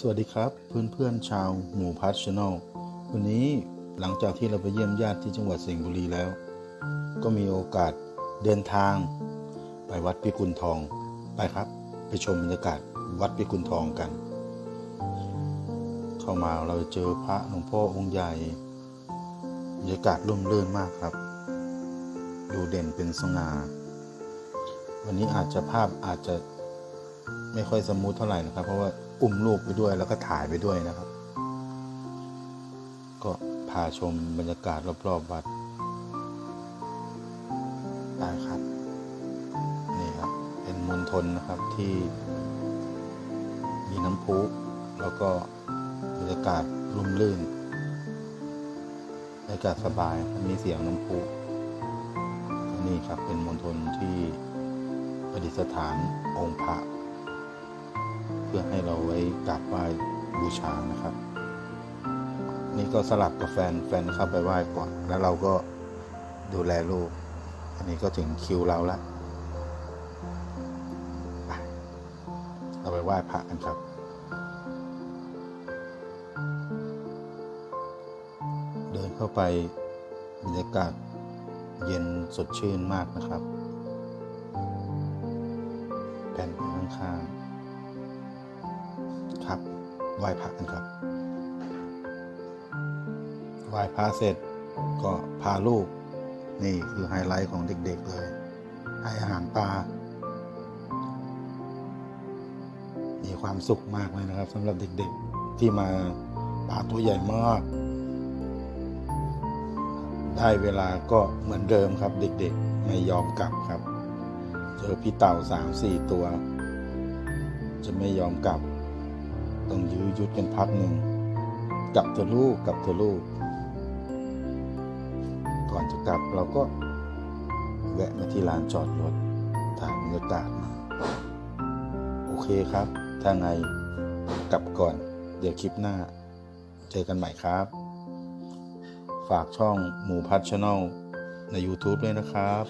สวัสดีครับเพื่อนๆชาวหมู่พัชชแนลวันนี้หลังจากที่เราไปเยี่ยมญาติที่จังหวัดสิงห์บุรีแล้ว ก็มีโอกาสเดินทาง ไปวัดพิกุลทองไปครับ ไปชมบรรยากาศวัดพิกุลทองกัน เข้ามาเราเจอพระหลวงพ่อองค์ใหญ่บรรยากาศร่มรื่นมากครับ ดูเด่นเป็นสง่าวันนี้อาจจะภาพอาจจะ ไม่ค่อยสมูทเท่าไหร่นะครับ เพราะว่าอุ้มลูกไปด้วยแล้วก็ถ่ายไปด้วยนะครับ ก็พาชมบรรยากาศรอบๆวัดได้ครับนี่ครับ เป็นมณฑลนะครับที่มีน้ำพุแล้วก็บรรยากาศร่มรื่นบรรยากาศสบายมีเสียงน้ำพุนี่ครับเป็นมณฑลที่ประดิษฐานองค์พระ เพื่อให้เราไว้กราบไหว้บูชานะครับ นี่ก็สลับกับแฟนแฟนเข้าไปไหว้ก่อน แล้วเราก็ดูแลลูก อันนี้ก็ถึงคิวเราละไปเราไปไหว้พระกันครับเดินเข้าไปบรรยากาศเย็นสดชื่นมากนะครับ แผ่นข้างๆ ครับไหว้พระกันครับไหว้พระเสร็จก็พาลูก นี่คือไฮไลท์ของเด็กๆเลย ให้อาหารปลามีความสุขมากเลยนะครับสำหรับเด็กๆที่มาปลาตัวใหญ่มากได้เวลาก็เหมือนเดิมครับเด็กๆไม่ยอมกลับครับ เจอพี่เต่าสามสี่ตัว จะไม่ยอมกลับ ต้องยื้อยุดกันพักหนึ่งกลับเถอลูกกลับเถอลูก ก่อนจะกลับเราก็แวะมาที่ลานจอดรถถ่ายบรรยากาศมา โอเคครับ ถ้าไงกลับก่อน เดี๋ยวคลิปหน้า เจอกันใหม่ครับ ฝากช่องหมูพัชช n นลใน YouTube ด้วยนะครับ